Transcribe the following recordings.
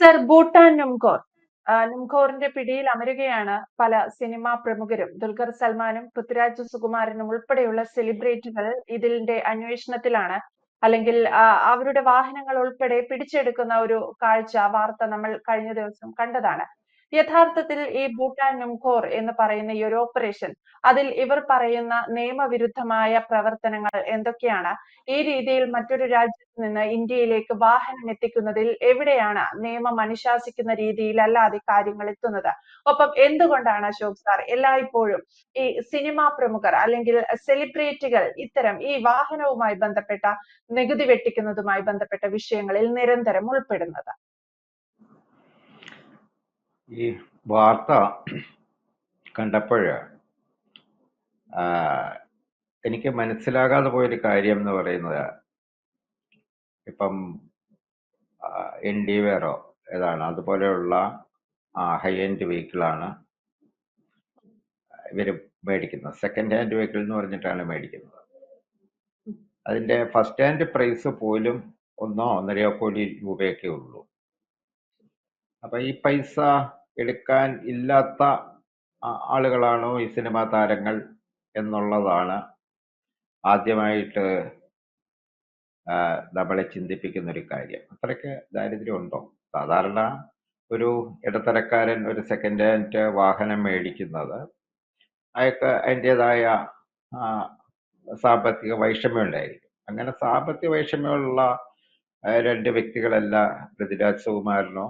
Sir Bhutan നുംകോർ. നുംകോറിന്റെ പിടിയിൽ അമരുകയാണ് പല cinema പ്രമുഖരും. ദുൽഖർ സൽമാനും പൃഥ്വിരാജ് സുകുമാരനും ഉൾപ്പെടെയുള്ള സെലിബ്രിറ്റികൾ ഇതിന്റെ അന്വേഷണത്തിലാണ്. അല്ലെങ്കിൽ അവരുടെ വാഹനങ്ങൾ ഉൾപ്പെടെ പിടിച്ചെടുക്കുന്ന ഒരു കാഴ്ച വാർത്ത നമ്മൾ കഴിഞ്ഞ ദിവസം കണ്ടതാണ്. യഥാർത്ഥത്തിൽ ഈ ഭൂട്ടാൻ നുംഖോർ എന്ന് പറയുന്ന ഈ ഒരു ഓപ്പറേഷൻ അതിൽ ഇവർ പറയുന്ന നിയമവിരുദ്ധമായ പ്രവർത്തനങ്ങൾ എന്തൊക്കെയാണ്? ഈ രീതിയിൽ മറ്റൊരു രാജ്യത്ത് നിന്ന് ഇന്ത്യയിലേക്ക് വാഹനം എത്തിക്കുന്നതിൽ എവിടെയാണ് നിയമം അനുശാസിക്കുന്ന രീതിയിൽ അല്ലാതെ കാര്യങ്ങൾ എത്തുന്നത്? ഒപ്പം എന്തുകൊണ്ടാണ് അശോക് സാർ എല്ലായ്പ്പോഴും ഈ സിനിമാ പ്രമുഖർ അല്ലെങ്കിൽ സെലിബ്രിറ്റികൾ ഇത്തരം ഈ വാഹനവുമായി ബന്ധപ്പെട്ട നികുതി വെട്ടിക്കുന്നതുമായി ബന്ധപ്പെട്ട വിഷയങ്ങളിൽ നിരന്തരം ഉൾപ്പെടുന്നത്? ഈ വാർത്ത കണ്ടപ്പോൾ എനിക്ക് മനസ്സിലാകാതെ പോയൊരു കാര്യം എന്ന് പറയുന്നത് ഇപ്പം എൻ ഡി വേറോ ഏതാണ് അതുപോലെയുള്ള ഹൈ എൻഡ് വെഹിക്കിളാണ് ഇവർ മേടിക്കുന്നത്. സെക്കൻഡ് ഹാൻഡ് വെഹിക്കിൾ എന്ന് പറഞ്ഞിട്ടാണ് മേടിക്കുന്നത്. അതിന്റെ ഫസ്റ്റ് ഹാൻഡ് പ്രൈസ് പോലും ഒന്നോ ഒന്നരയോ കോടി രൂപയൊക്കെ ഉള്ളൂ. അപ്പൊ ഈ പൈസ എടുക്കാൻ ഇല്ലാത്ത ആളുകളാണോ ഈ സിനിമാ താരങ്ങൾ എന്നുള്ളതാണ് ആദ്യമായിട്ട് നമ്മളെ ചിന്തിപ്പിക്കുന്ന ഒരു കാര്യം. അത്രയ്ക്ക് ദാരിദ്ര്യം ഉണ്ടോ സാധാരണ ഒരു ഇടത്തരക്കാരൻ ഒരു സെക്കൻഡ് ഹാൻഡ് വാഹനം മേടിക്കുന്നത് അയാൾക്ക് അതിന്റെതായ സാമ്പത്തിക വൈഷമ്യം ഉണ്ടായിരിക്കും. അങ്ങനെ സാമ്പത്തിക വൈഷമ്യമുള്ള രണ്ട് വ്യക്തികളല്ല പൃഥ്വിരാജ് സുകുമാരനോ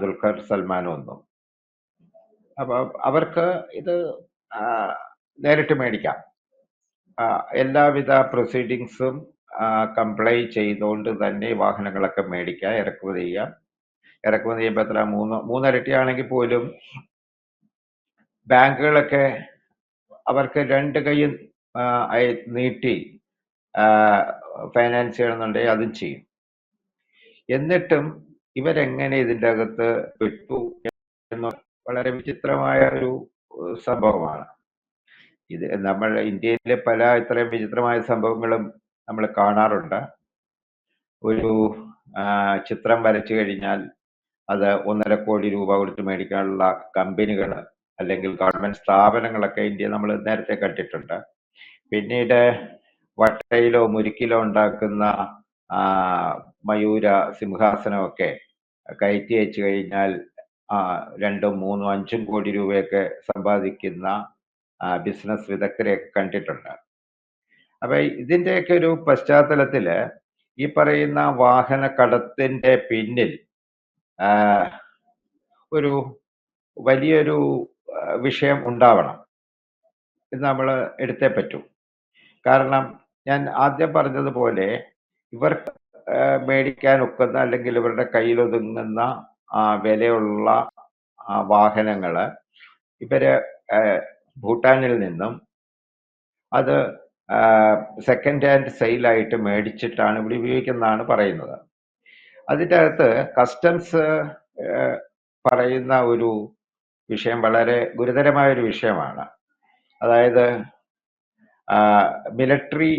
ദുൽഖർ സൽമാനും ഒന്നും. അപ്പൊ അവർക്ക് ഇത് നേരിട്ട് മേടിക്കാം. എല്ലാവിധ പ്രൊസീഡിങ്സും കംപ്ലൈ ചെയ്തുകൊണ്ട് തന്നെ വാഹനങ്ങളൊക്കെ മേടിക്കാം ഇറക്കുമതി ചെയ്യാം. ഇറക്കുമതി ചെയ്യുമ്പോൾ എത്ര? മൂന്ന് മൂന്നരട്ടിയാണെങ്കിൽ പോലും ബാങ്കുകളൊക്കെ അവർക്ക് രണ്ട് കൈയും നീട്ടി ഫൈനാൻസ് ചെയ്യണമെന്നുണ്ടെങ്കിൽ അതും ചെയ്യും. എന്നിട്ടും ഇവരെങ്ങനെ ഇതിന്റെ അകത്ത് പെട്ടു എന്ന വളരെ വിചിത്രമായ ഒരു സംഭവമാണ്. ഇത് നമ്മൾ ഇന്ത്യയിലെ പല ഇത്രയും വിചിത്രമായ സംഭവങ്ങളും നമ്മൾ കാണാറുണ്ട്. ഒരു ചിത്രം വരച്ചു കഴിഞ്ഞാൽ അത് ഒന്നര കോടി രൂപ കൊടുത്ത് മേടിക്കാനുള്ള കമ്പനികൾ അല്ലെങ്കിൽ ഗവൺമെന്റ് സ്ഥാപനങ്ങളൊക്കെ ഇന്ത്യ നമ്മൾ നേരത്തെ കണ്ടിട്ടുണ്ട്. പിന്നീട് വട്ടയിലോ മുരുക്കിലോ ഉണ്ടാക്കുന്ന മയൂര സിംഹാസനമൊക്കെ കയറ്റി അയച്ചു കഴിഞ്ഞാൽ രണ്ടും മൂന്നും അഞ്ചും കോടി രൂപയൊക്കെ സമ്പാദിക്കുന്ന ബിസിനസ് വിദഗ്ധരെയൊക്കെ കണ്ടിട്ടുണ്ട്. അപ്പൊ ഇതിന്റെയൊക്കെ ഒരു പശ്ചാത്തലത്തിൽ ഈ പറയുന്ന വാഹന കടത്തിന്റെ പിന്നിൽ ഒരു വലിയൊരു വിഷയം ഉണ്ടാവണം. ഇത് നമ്മൾ എടുത്തേ പറ്റൂ. കാരണം ഞാൻ ആദ്യം പറഞ്ഞതുപോലെ ഇവർ ആ, മേടിക്കാൻ ഒക്കുന്ന അല്ലെങ്കിൽ ഇവരുടെ കയ്യിലൊതുങ്ങുന്ന വിലയുള്ള ആ, വാഹനങ്ങൾ ഇവർ ഭൂട്ടാനിൽ നിന്നും അത് സെക്കൻഡ് ഹാൻഡ് സെയിലായിട്ട് മേടിച്ചിട്ടാണ് ഇവിടെ ഉപയോഗിക്കുന്നതാണ് പറയുന്നത്. അതിന്റെ അകത്ത് കസ്റ്റംസ് പറയുന്ന ഒരു വിഷയം വളരെ ഗുരുതരമായ ഒരു വിഷയമാണ്. അതായത് മിലിറ്ററി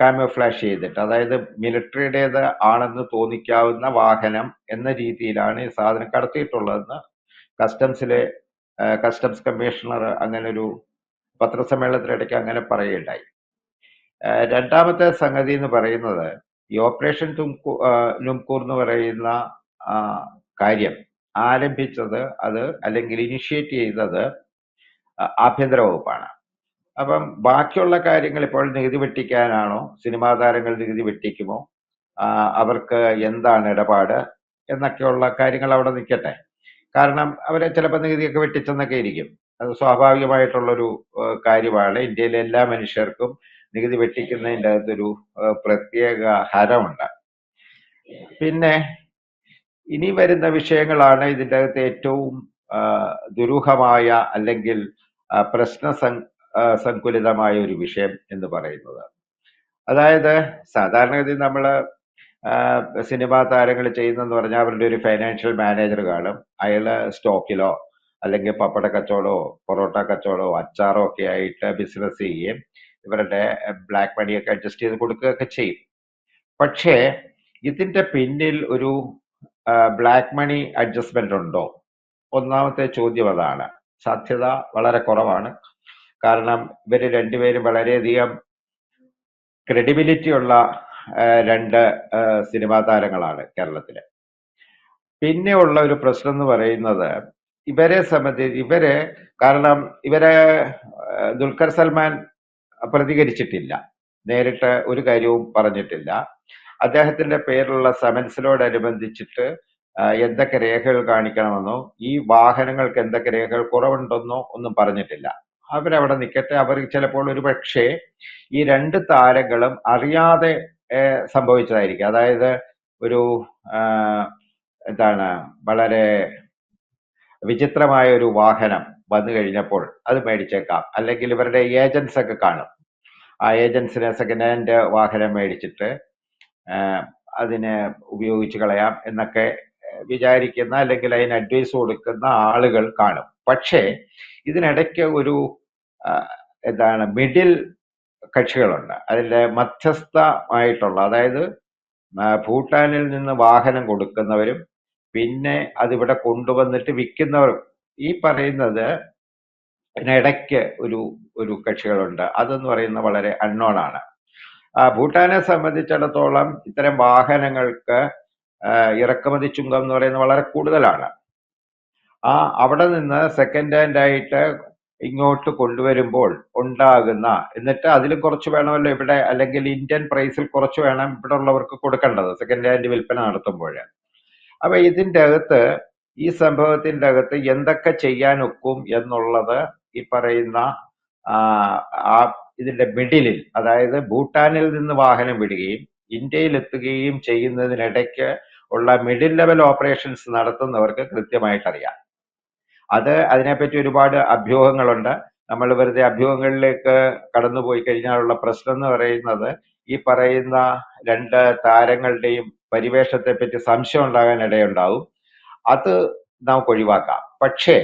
കാമോഫ്ലാഷ് ചെയ്തിട്ട് അതായത് മിലിറ്ററിയുടേത് ആണെന്ന് തോന്നിക്കാവുന്ന വാഹനം എന്ന രീതിയിലാണ് ഈ സാധനം കടത്തിയിട്ടുള്ളതെന്ന് കസ്റ്റംസിലെ കസ്റ്റംസ് കമ്മീഷണർ അങ്ങനെ ഒരു പത്രസമ്മേളനത്തിനിടയ്ക്ക് അങ്ങനെ പറയുകയുണ്ടായി. രണ്ടാമത്തെ സംഗതി എന്ന് പറയുന്നത് ഈ ഓപ്പറേഷൻ തുംകു ലുംകൂർ എന്ന് പറയുന്ന കാര്യം ആരംഭിച്ചത് അത് അല്ലെങ്കിൽ ഇനിഷ്യേറ്റ് ചെയ്തത് ആഭ്യന്തര വകുപ്പാണ്. അപ്പം ബാക്കിയുള്ള കാര്യങ്ങൾ ഇപ്പോൾ നികുതി വെട്ടിക്കാനാണോ? സിനിമാ താരങ്ങൾ നികുതി വെട്ടിക്കുമോ? അവർക്ക് എന്താണ് ഇടപാട് എന്നൊക്കെയുള്ള കാര്യങ്ങൾ അവിടെ നിൽക്കട്ടെ. കാരണം അവരെ ചിലപ്പോൾ നികുതിയൊക്കെ വെട്ടിച്ചെന്നൊക്കെ ഇരിക്കും. അത് സ്വാഭാവികമായിട്ടുള്ളൊരു കാര്യമാണ്. ഇന്ത്യയിലെ എല്ലാ മനുഷ്യർക്കും നികുതി വെട്ടിക്കുന്നതിന്റെ അകത്തൊരു പ്രത്യേക ഹരമുണ്ട്. പിന്നെ ഇനി വരുന്ന വിഷയങ്ങളാണ് ഇതിന്റെ അകത്ത് ഏറ്റവും ദുരൂഹമായ അല്ലെങ്കിൽ പ്രശ്ന സങ്കുലിതമായ ഒരു വിഷയം എന്ന് പറയുന്നത്. അതായത് സാധാരണഗതി നമ്മൾ സിനിമാ താരങ്ങൾ ചെയ്യുന്നതെന്ന് പറഞ്ഞാൽ അവരുടെ ഒരു ഫൈനാൻഷ്യൽ മാനേജർ കാണും. അയാൾ സ്റ്റോക്കിലോ അല്ലെങ്കിൽ പപ്പട കച്ചവടമോ പൊറോട്ട കച്ചവടമോ അച്ചാറോ ഒക്കെ ആയിട്ട് ബിസിനസ് ചെയ്യുകയും ഇവരുടെ ബ്ലാക്ക് മണിയൊക്കെ അഡ്ജസ്റ്റ് ചെയ്ത് കൊടുക്കുകയൊക്കെ ചെയ്യും. പക്ഷേ ഇതിന്റെ പിന്നിൽ ഒരു ബ്ലാക്ക് മണി അഡ്ജസ്റ്റ്മെന്റ് ഉണ്ടോ? ഒന്നാമത്തെ ചോദ്യം അതാണ്. സാധ്യത വളരെ കുറവാണ്. കാരണം ഇവർ രണ്ടുപേരും വളരെയധികം ക്രെഡിബിലിറ്റി ഉള്ള രണ്ട് സിനിമാ താരങ്ങളാണ് കേരളത്തിൽ പിന്നെ ഉള്ള ഒരു പ്രശ്നം എന്ന് പറയുന്നത് ഇവരെ സംബന്ധിച്ച് ഇവർ കാരണം ഇവരെ ദുൽഖർ സൽമാൻ പ്രതികരിച്ചിട്ടില്ല. നേരിട്ട് ഒരു കാര്യവും പറഞ്ഞിട്ടില്ല. അദ്ദേഹത്തിന്റെ പേരിലുള്ള സമൻസിനോടനുബന്ധിച്ചിട്ട് എന്തൊക്കെ രേഖകൾ കാണിക്കണമെന്നോ ഈ വാഹനങ്ങൾക്ക് എന്തൊക്കെ രേഖകൾ കുറവുണ്ടെന്നോ ഒന്നും പറഞ്ഞിട്ടില്ല. അവരവിടെ നിൽക്കട്ടെ അവർ ചിലപ്പോൾ ഒരു പക്ഷേ ഈ രണ്ട് താരങ്ങളും അറിയാതെ സംഭവിച്ചതായിരിക്കും. അതായത് ഒരു എന്താണ് വളരെ വിചിത്രമായ ഒരു വാഹനം വന്നു കഴിഞ്ഞപ്പോൾ അത് മേടിച്ചേക്കാം. അല്ലെങ്കിൽ ഇവരുടെ ഏജൻസ് ഒക്കെ കാണും. ആ ഏജൻസിനെ സെക്കൻഡ് ഹാൻഡ് വാഹനം മേടിച്ചിട്ട് അതിനെ ഉപയോഗിച്ച് കളയാം എന്നൊക്കെ വിചാരിക്കുന്ന അല്ലെങ്കിൽ അതിന് അഡ്വൈസ് കൊടുക്കുന്ന ആളുകൾ കാണും. പക്ഷേ ഇതിനിടയ്ക്ക് ഒരു എന്താണ് മിഡിൽ കക്ഷികളുണ്ട്. അതിന്റെ മധ്യസ്ഥമായിട്ടുള്ള അതായത് ഭൂട്ടാനിൽ നിന്ന് വാഹനം കൊടുക്കുന്നവരും പിന്നെ അതിവിടെ കൊണ്ടുവന്നിട്ട് വിൽക്കുന്നവരും ഈ പറയുന്നത് ഇതിനിടയ്ക്ക് ഒരു ഒരു കക്ഷികളുണ്ട്. അതെന്ന് പറയുന്നത് വളരെ അൺനോൺ ആണ്. ഭൂട്ടാനെ സംബന്ധിച്ചിടത്തോളം ഇത്തരം വാഹനങ്ങൾക്ക് ഇറക്കുമതി ചുങ്കം എന്ന് പറയുന്നത് വളരെ കൂടുതലാണ്. ആ അവിടെ നിന്ന് സെക്കൻഡ് ഹാൻഡ് ആയിട്ട് ഇങ്ങോട്ട് കൊണ്ടുവരുമ്പോൾ ഉണ്ടാകുന്ന എന്നിട്ട് അതിൽ കുറച്ച് വേണമല്ലോ ഇവിടെ അല്ലെങ്കിൽ ഇന്ത്യൻ പ്രൈസിൽ കുറച്ച് വേണം ഇവിടെ ഉള്ളവർക്ക് കൊടുക്കേണ്ടത് സെക്കൻഡ് ഹാൻഡ് വിൽപ്പന നടത്തുമ്പോൾ. അപ്പൊ ഇതിന്റെ അകത്ത് ഈ സംഭവത്തിന്റെ അകത്ത് എന്തൊക്കെ ചെയ്യാൻ ഒക്കും എന്നുള്ളത് ഈ പറയുന്ന ആ, ഇതിന്റെ മിഡിലിൽ അതായത് ഭൂട്ടാനിൽ നിന്ന് വാഹനം വിടുകയും ഇന്ത്യയിൽ എത്തുകയും ചെയ്യുന്നതിനിടയ്ക്ക് ഉള്ള മിഡിൽ ലെവൽ ഓപ്പറേഷൻസ് നടത്തുന്നവർക്ക് കൃത്യമായിട്ട് അറിയാം അത് അതിനെപ്പറ്റി ഒരുപാട് അഭ്യൂഹങ്ങളുണ്ട്. നമ്മൾ വെറുതെ അഭ്യൂഹങ്ങളിലേക്ക് കടന്നുപോയി കഴിഞ്ഞാലുള്ള പ്രശ്നം എന്ന് പറയുന്നത് ഈ പറയുന്ന രണ്ട് താരങ്ങളുടെയും പരിവേഷത്തെ പറ്റി സംശയം ഉണ്ടാകാൻ ഇടയുണ്ടാവും അത് നമുക്ക് ഒഴിവാക്കാം. പക്ഷേ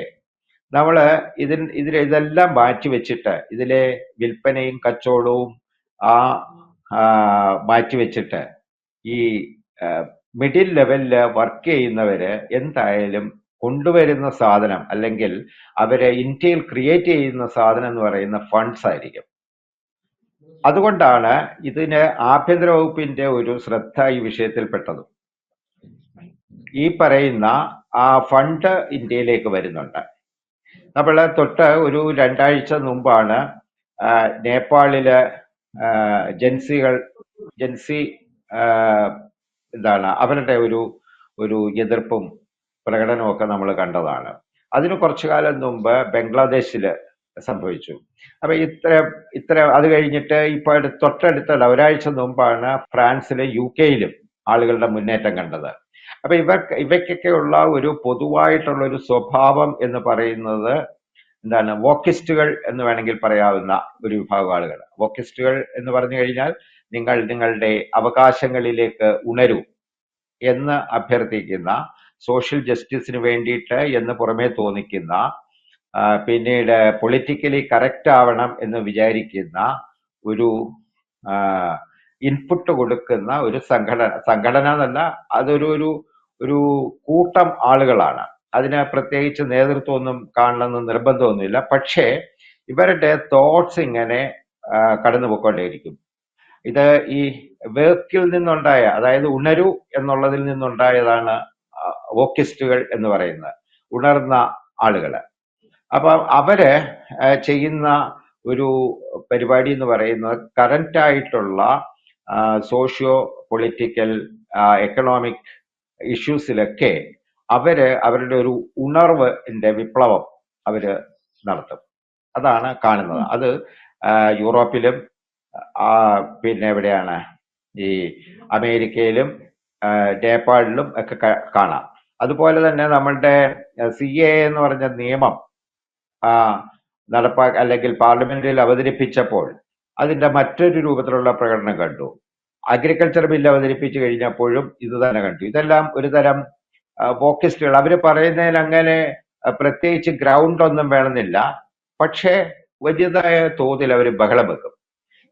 നമ്മൾ ഇതിന് ഇതിൽ ഇതെല്ലാം മാറ്റി വെച്ചിട്ട് ഇതിലെ വിൽപ്പനയും കച്ചവടവും ആ, മാറ്റി വെച്ചിട്ട് ഈ മിഡിൽ ലെവലിൽ വർക്ക് ചെയ്യുന്നവര് എന്തായാലും കൊണ്ടുവരുന്ന സാധനം അല്ലെങ്കിൽ അവരെ ഇന്ത്യയിൽ ക്രിയേറ്റ് ചെയ്യുന്ന സാധനം എന്ന് പറയുന്ന ഫണ്ട്സ് ആയിരിക്കും. അതുകൊണ്ടാണ് ഇതിന് ആഭ്യന്തര വകുപ്പിന്റെ ഒരു ശ്രദ്ധ ഈ വിഷയത്തിൽ പെട്ടത് ഈ പറയുന്ന ആ ഫണ്ട് ഇന്ത്യയിലേക്ക് വരുന്നുണ്ട്. നമ്മൾ തൊട്ട് ഒരു രണ്ടാഴ്ച മുമ്പാണ് നേപ്പാളിലെ ജൻസികൾ ജൻസി എന്താണ് അവരുടെ ഒരു ഒരു എതിർപ്പും പ്രകടനവും ഒക്കെ നമ്മൾ കണ്ടതാണ്. അതിന് കുറച്ചു കാലം മുമ്പ് ബംഗ്ലാദേശിൽ സംഭവിച്ചു. അപ്പൊ ഇത്ര ഇത്ര അത് കഴിഞ്ഞിട്ട് ഇപ്പൊ തൊട്ടടുത്തുള്ള ഒരാഴ്ച മുമ്പാണ് ഫ്രാൻസിലും യു കെയിലും ആളുകളുടെ മുന്നേറ്റം കണ്ടത്. അപ്പൊ ഇവർ ഇവയ്ക്കൊക്കെയുള്ള ഒരു പൊതുവായിട്ടുള്ള ഒരു സ്വഭാവം എന്ന് പറയുന്നത് എന്താണ് വോക്കിസ്റ്റുകൾ എന്ന് വേണമെങ്കിൽ പറയാവുന്ന ഒരു വിഭാഗം ആളുകൾ വോക്കിസ്റ്റുകൾ എന്ന് പറഞ്ഞു കഴിഞ്ഞാൽ നിങ്ങൾ നിങ്ങളുടെ അവകാശങ്ങളിലേക്ക് ഉണരൂ എന്ന് അഭ്യർത്ഥിക്കുന്ന സോഷ്യൽ ജസ്റ്റിസിന് വേണ്ടിയിട്ട് എന്ന് പുറമേ തോന്നിക്കുന്ന പിന്നീട് പൊളിറ്റിക്കലി കറക്റ്റ് ആവണം എന്ന് വിചാരിക്കുന്ന ഒരു ഇൻപുട്ട് കൊടുക്കുന്ന ഒരു സംഘടന സംഘടന എന്നല്ല അതൊരു ഒരു ഒരു കൂട്ടം ആളുകളാണ്. അതിന് പ്രത്യേകിച്ച് നേതൃത്വമൊന്നും കാണണമെന്ന് നിർബന്ധമൊന്നുമില്ല. പക്ഷേ ഇവരുടെ തോട്ട്സ് ഇങ്ങനെ കടന്നു പോയിക്കൊണ്ടേയിരിക്കും ഇത് ഈ വേക്കിൽ നിന്നുണ്ടായ അതായത് ഉണരു എന്നുള്ളതിൽ നിന്നുണ്ടായതാണ് വോക്കിസ്റ്റുകൾ എന്ന് പറയുന്നത് ഉണർന്ന ആളുകൾ അപ്പൊ അവർ ചെയ്യുന്ന ഒരു പരിപാടി എന്ന് പറയുന്നത് കറന്റ് ആയിട്ടുള്ള സോഷ്യോ പൊളിറ്റിക്കൽ എക്കണോമിക് ഇഷ്യൂസിലൊക്കെ അവർ അവരുടെ ഒരു ഉണർവിന്റെ വിപ്ലവം അവർ നടത്തും. അതാണ് കാണുന്നത്. അത് യൂറോപ്പിലും പിന്നെ എവിടെയാണ് ഈ അമേരിക്കയിലും നേപ്പാളിലും ഒക്കെ കാണാം. അതുപോലെ തന്നെ നമ്മളുടെ സി എ എന്ന് പറഞ്ഞ നിയമം നടപ്പാ അല്ലെങ്കിൽ പാർലമെന്റിൽ അവതരിപ്പിച്ചപ്പോൾ അതിന്റെ മറ്റൊരു രൂപത്തിലുള്ള പ്രകടനം കണ്ടു. അഗ്രികൾച്ചർ ബില്ല് അവതരിപ്പിച്ചു കഴിഞ്ഞപ്പോഴും ഇത് തന്നെ കണ്ടു. ഇതെല്ലാം ഒരു തരം വോക്കിസ്റ്റുകൾ അവർ പറയുന്നതിൽ അങ്ങനെ പ്രത്യേകിച്ച് ഗ്രൗണ്ട് ഒന്നും വേണമെന്നില്ല. പക്ഷേ വലിയതായ തോതിൽ അവർ ബഹളം വെക്കും.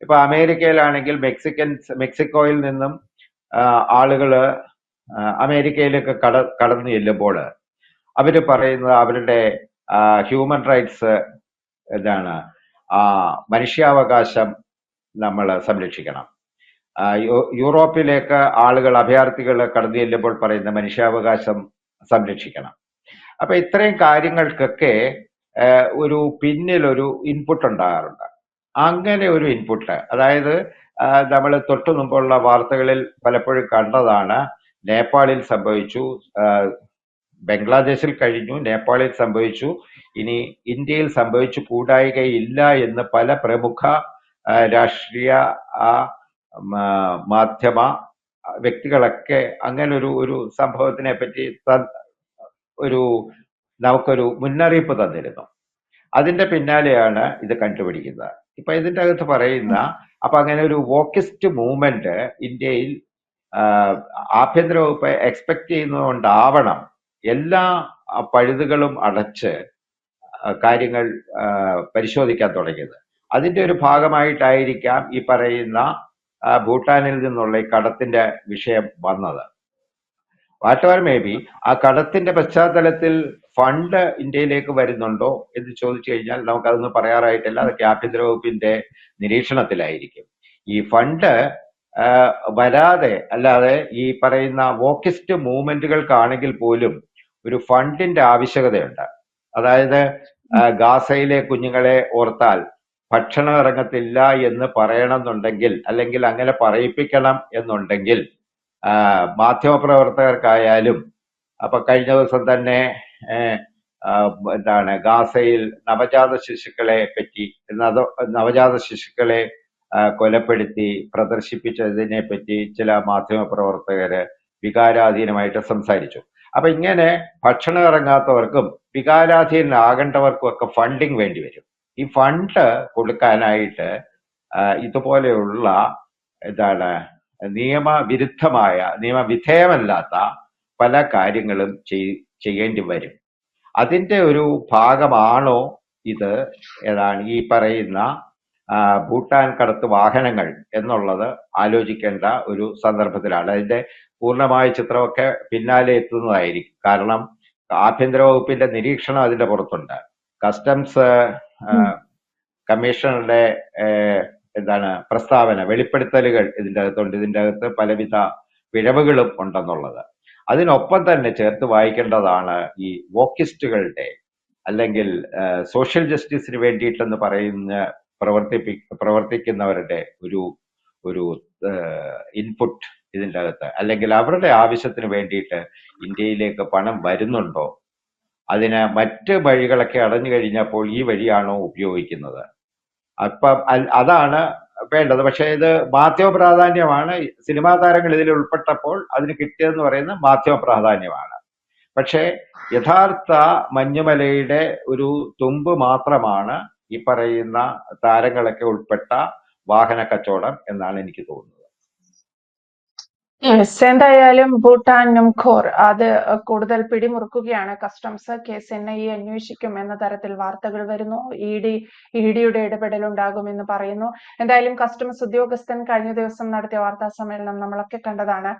ഇപ്പൊ അമേരിക്കയിലാണെങ്കിൽ മെക്സിക്കൻസ് മെക്സിക്കോയിൽ നിന്നും ആ, ആളുകൾ അമേരിക്കയിലേക്ക് കട കടന്നു ചെല്ലുമ്പോൾ അവർ പറയുന്നത് അവരുടെ ഹ്യൂമൻ റൈറ്റ്സ് എന്താണ് മനുഷ്യാവകാശം നമ്മൾ സംരക്ഷിക്കണം. യൂറോപ്പിലേക്ക് ആളുകൾ അഭയാർത്ഥികൾ കടന്നു ചെല്ലുമ്പോൾ പറയുന്ന മനുഷ്യാവകാശം സംരക്ഷിക്കണം. അപ്പൊ ഇത്രയും കാര്യങ്ങൾക്കൊക്കെ ഒരു പിന്നിൽ ഒരു ഇൻപുട്ട് ഉണ്ടാകാറുണ്ട്. അങ്ങനെ ഒരു ഇൻപുട്ട് അതായത് നമ്മൾ തൊട്ടു മുമ്പുള്ള വാർത്തകളിൽ പലപ്പോഴും കണ്ടതാണ്. നേപ്പാളിൽ സംഭവിച്ചു. ബംഗ്ലാദേശിൽ കഴിഞ്ഞു. നേപ്പാളിൽ സംഭവിച്ചു. ഇനി ഇന്ത്യയിൽ സംഭവിച്ചു കൂടായികയില്ല എന്ന് പല പ്രമുഖ രാഷ്ട്രീയ മാധ്യമ വ്യക്തികളൊക്കെ അങ്ങനെ ഒരു ഒരു സംഭവത്തിനെ പറ്റി ഒരു നമുക്കൊരു മുന്നറിയിപ്പ് തന്നിരുന്നു. അതിന്റെ പിന്നാലെയാണ് ഇത് കണ്ടുപിടിക്കുന്നത്. ഇപ്പൊ ഇതിന്റെ അകത്ത് പറയുന്ന അപ്പൊ അങ്ങനെ ഒരു വോക്കിസ്റ്റ് മൂവ്മെന്റ് ഇന്ത്യയിൽ ആഭ്യന്തര വകുപ്പ് എക്സ്പെക്ട് ചെയ്യുന്നതുകൊണ്ടാവണം എല്ലാ പഴുതുകളും അടച്ച് കാര്യങ്ങൾ പരിശോധിക്കാൻ തുടങ്ങിയത്. അതിന്റെ ഒരു ഭാഗമായിട്ടായിരിക്കാം ഈ പറയുന്ന ഭൂട്ടാനിൽ നിന്നുള്ള ഈ കടത്തിന്റെ വിഷയം വന്നത്. വാട്ട് എവർ മേ ബി ആ കടത്തിന്റെ പശ്ചാത്തലത്തിൽ ഫണ്ട് ഇന്ത്യയിലേക്ക് വരുന്നുണ്ടോ എന്ന് ചോദിച്ചു കഴിഞ്ഞാൽ നമുക്കതൊന്നും പറയാറായിട്ടില്ല. അതൊക്കെ ആഭ്യന്തര വകുപ്പിന്റെ നിരീക്ഷണത്തിലായിരിക്കും. ഈ ഫണ്ട് വരാതെ അല്ലാതെ ഈ പറയുന്ന വോക്കിസ്റ്റ് മൂവ്മെന്റുകൾക്കാണെങ്കിൽ പോലും ഒരു ഫണ്ടിന്റെ ആവശ്യകതയുണ്ട്. അതായത് ഗാസയിലെ കുഞ്ഞുങ്ങളെ ഓർത്താൽ ഭക്ഷണം ഇറങ്ങത്തില്ല എന്ന് പറയണമെന്നുണ്ടെങ്കിൽ അല്ലെങ്കിൽ അങ്ങനെ പറയിപ്പിക്കണം എന്നുണ്ടെങ്കിൽ മാധ്യമപ്രവർത്തകർക്കായാലും അപ്പൊ കഴിഞ്ഞ ദിവസം തന്നെ എന്താണ് ഗാസയിൽ നവജാത ശിശുക്കളെ പറ്റി നവ- നവജാത ശിശുക്കളെ കൊലപ്പെടുത്തി പ്രദർശിപ്പിച്ചതിനെ പറ്റി ചില മാധ്യമ പ്രവർത്തകര് വികാരാധീനമായിട്ട് സംസാരിച്ചു. അപ്പൊ ഇങ്ങനെ ഭക്ഷണം ഇറങ്ങാത്തവർക്കും വികാരാധീനാകേണ്ടവർക്കും ഒക്കെ ഫണ്ടിങ് വേണ്ടി വരും. ഈ ഫണ്ട് കൊടുക്കാനായിട്ട് ഇതുപോലെയുള്ള എന്താണ് നിയമവിരുദ്ധമായ നിയമവിധേയമല്ലാത്ത പല കാര്യങ്ങളും ചെയ്- ചെയ്യേണ്ടി വരും. അതിന്റെ ഒരു ഭാഗമാണോ ഇത്? ഏതാണ് ഈ പറയുന്ന ഭൂട്ടാൻ കടത്ത് വാഹനങ്ങൾ എന്നുള്ളത് ആലോചിക്കേണ്ട ഒരു സന്ദർഭത്തിലാണ്. അതിന്റെ പൂർണമായ ചിത്രമൊക്കെ പിന്നാലെ എത്തുന്നതായിരിക്കും. കാരണം ആഭ്യന്തര വകുപ്പിന്റെ നിരീക്ഷണം അതിന്റെ പുറത്തുണ്ട്. കസ്റ്റംസ് കമ്മീഷണറുടെ എന്താണ് പ്രസ്താവന വെളിപ്പെടുത്തലുകൾ ഇതിന്റെ അകത്തുണ്ട്. ഇതിന്റെ അകത്ത് പലവിധ പിഴവുകളും ഉണ്ടെന്നുള്ളത്. അതിനൊപ്പം തന്നെ ചേർത്ത് വായിക്കേണ്ടതാണ് ഈ വോക്കിസ്റ്റുകളുടെ അല്ലെങ്കിൽ സോഷ്യൽ ജസ്റ്റിസിന് വേണ്ടിയിട്ടെന്ന് പറയുന്ന പ്രവർത്തിപ്പി പ്രവർത്തിക്കുന്നവരുടെ ഒരു ഒരു ഇൻപുട്ട് ഇതിന്റെ അകത്ത്. അല്ലെങ്കിൽ അവരുടെ ആവശ്യത്തിന് വേണ്ടിയിട്ട് ഇന്ത്യയിലേക്ക് പണം വരുന്നുണ്ടോ? അതിന് മറ്റ് വഴികളൊക്കെ അടഞ്ഞു കഴിഞ്ഞപ്പോൾ ഈ വഴിയാണോ ഉപയോഗിക്കുന്നത്? അപ്പം അതാണ് വേണ്ടത്. പക്ഷേ ഇത് മാധ്യമ പ്രാധാന്യമാണ്. സിനിമാ താരങ്ങൾ ഇതിൽ ഉൾപ്പെട്ടപ്പോൾ അതിന് കിട്ടിയതെന്ന് പറയുന്നത് മാധ്യമ പ്രാധാന്യമാണ്. പക്ഷേ യഥാർത്ഥ മഞ്ഞുമലയുടെ ഒരു തുമ്പ് മാത്രമാണ് ഈ പറയുന്ന താരങ്ങളൊക്കെ ഉൾപ്പെട്ട വാഹന കച്ചവടം എന്നാണ് എനിക്ക് തോന്നുന്നത്. യെസ് എന്തായാലും ഭൂട്ടാൻ നുംഖോർ അത് കൂടുതൽ പിടിമുറുക്കുകയാണ്. കസ്റ്റംസ് കേസ് എൻ ഐ അന്വേഷിക്കും എന്ന തരത്തിൽ വാർത്തകൾ വരുന്നു. ഇ ഡി ഇ ഡിയുടെ ഇടപെടൽ ഉണ്ടാകുമെന്ന് പറയുന്നു. എന്തായാലും കസ്റ്റംസ് ഉദ്യോഗസ്ഥൻ കഴിഞ്ഞ ദിവസം നടത്തിയ വാർത്താ സമ്മേളനം നമ്മളൊക്കെ കണ്ടതാണ്.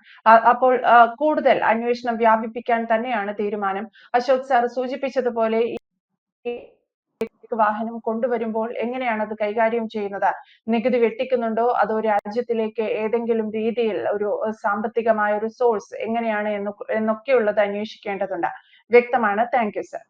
അപ്പോൾ കൂടുതൽ അന്വേഷണം വ്യാപിപ്പിക്കാൻ തന്നെയാണ് തീരുമാനം. അശോക് സാർ സൂചിപ്പിച്ചതുപോലെ ഈ വാഹനം കൊണ്ടുവരുമ്പോൾ എങ്ങനെയാണ് അത് കൈകാര്യം ചെയ്യുന്നത്? നികുതി വെട്ടിക്കുന്നുണ്ടോ? അതോ രാജ്യത്തിലേക്ക് ഏതെങ്കിലും രീതിയിൽ ഒരു സാമ്പത്തികമായ ഒരു സോഴ്സ് എങ്ങനെയാണ് എന്ന് എന്നൊക്കെയുള്ളത് അന്വേഷിക്കേണ്ടതുണ്ട്. വ്യക്തമാണ്. Thank you sir